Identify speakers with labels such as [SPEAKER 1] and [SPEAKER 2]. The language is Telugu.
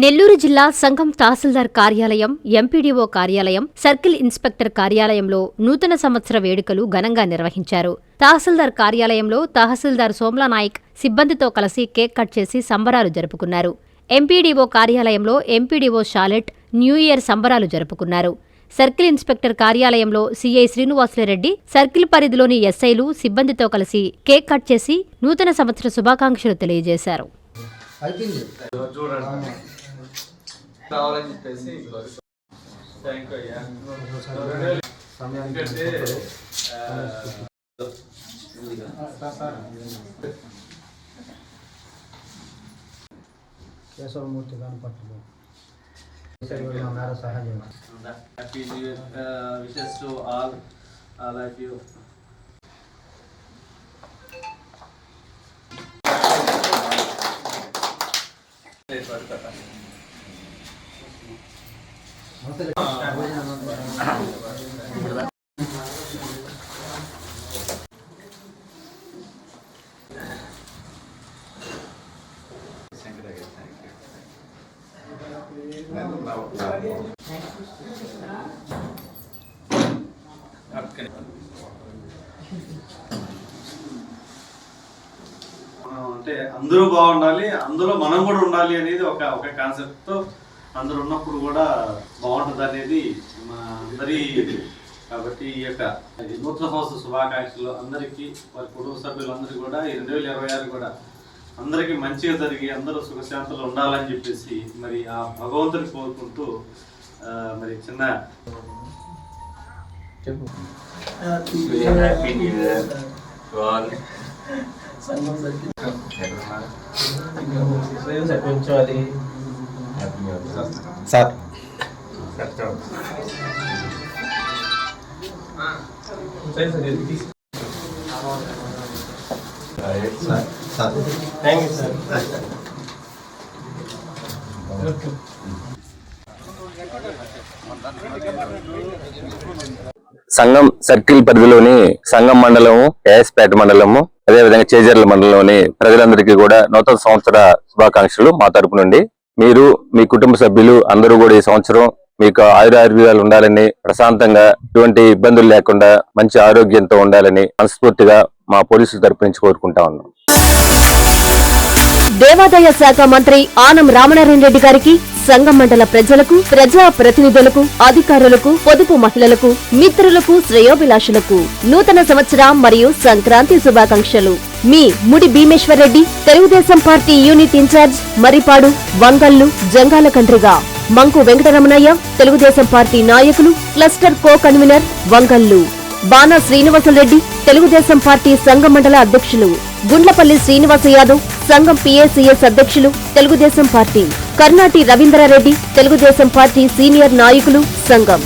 [SPEAKER 1] నెల్లూరు జిల్లా సంఘం తహసీల్దార్ కార్యాలయం ఎంపీడీఓ కార్యాలయం సర్కిల్ ఇన్స్పెక్టర్ కార్యాలయంలో నూతన సంవత్సర వేడుకలు ఘనంగా నిర్వహించారు. తహసీల్దార్ కార్యాలయంలో తహసీల్దార్ సోమ్లా నాయక్ సిబ్బందితో కలిసి కేక్ కట్ చేసి సంబరాలు జరుపుకున్నారు. ఎంపీడీఓ కార్యాలయంలో ఎంపీడీఓ షాలెట్ న్యూ ఇయర్ సంబరాలు జరుపుకున్నారు. సర్కిల్ ఇన్స్పెక్టర్ కార్యాలయంలో సీఐ శ్రీనివాసులరెడ్డి సర్కిల్ పరిధిలోని ఎస్ఐలు సిబ్బందితో కలిసి కేక్ కట్ చేసి నూతన సంవత్సర శుభాకాంక్షలు తెలియజేశారు.
[SPEAKER 2] కావాలని చెప్పేసి థ్యాంక్ యూ అయ్యా ఎందుకంటే
[SPEAKER 3] కేశవమూర్తి మేర సహాయం
[SPEAKER 2] happy new year wishes to all all of you మనం అంటే అందరూ బాగుండాలి అందులో మనం కూడా ఉండాలి అనేది ఒక ఒక కాన్సెప్ట్తో అందరూ ఉన్నప్పుడు కూడా బాగుంటుంది అనేది మా అందరి కాబట్టి ఈ యొక్క నూతన సంవత్సర శుభాకాంక్షలు అందరికీ వారి కుటుంబ సభ్యులందరికీ కూడా ఈ రెండు వేల ఇరవై ఆరు కూడా అందరికీ మంచిగా జరిగి అందరూ సుఖశాంతులు ఉండాలని చెప్పేసి మరి ఆ భగవంతుని కోరుకుంటూ ఆ, మరి చిన్న
[SPEAKER 4] all.
[SPEAKER 5] Sir. Thank you sir సంఘం సర్కిల్ పరిధిలోని సంఘం మండలము ఏఎస్పేట మండలము అదేవిధంగా చేజర్ల మండలంలోని ప్రజలందరికీ కూడా నూతన సంవత్సర శుభాకాంక్షలు మా తరపు నుండి. మీరు మీ కుటుంబ సభ్యులు అందరూ కూడా ఈ సంవత్సరం మీకు ఆయుర్వేదాలు ఉండాలని ప్రశాంతంగా ఎటువంటి ఇబ్బందులు లేకుండా మంచి ఆరోగ్యంతో ఉండాలని మనస్ఫూర్తిగా మా పోలీసుల తరపు నుంచి కోరుకుంటా ఉన్నాం.
[SPEAKER 1] దేవాదాయ శాఖ మంత్రి ఆనం రామనారాయణ రెడ్డి గారికి సంఘం మండల ప్రజలకు ప్రజా ప్రతినిధులకు అధికారులకు పొదుపు మహిళలకు మిత్రులకు శ్రేయోభిలాషులకు నూతన సంవత్సరం మరియు సంక్రాంతి శుభాకాంక్షలు. మీ Mudi Bhimeshwar Reddy Telugu Desam party unit incharge Maripadu Vangallu Jangala Kandriga. Manku Venkataramanaiah Telugu Desam party నాయకులు cluster co convener Vangallu. Bana Srinivasareddy Telugu Desam party సంఘం మండల అధ్యక్షులు. గుండ్లపల్లి శ్రీనివాస యాదవ్ సంఘం పీఏసీఎస్ అధ్యక్షులు Telugu Desam party. Karnati Ravindra Reddy Telugu Desam party senior నాయకులు సంఘం.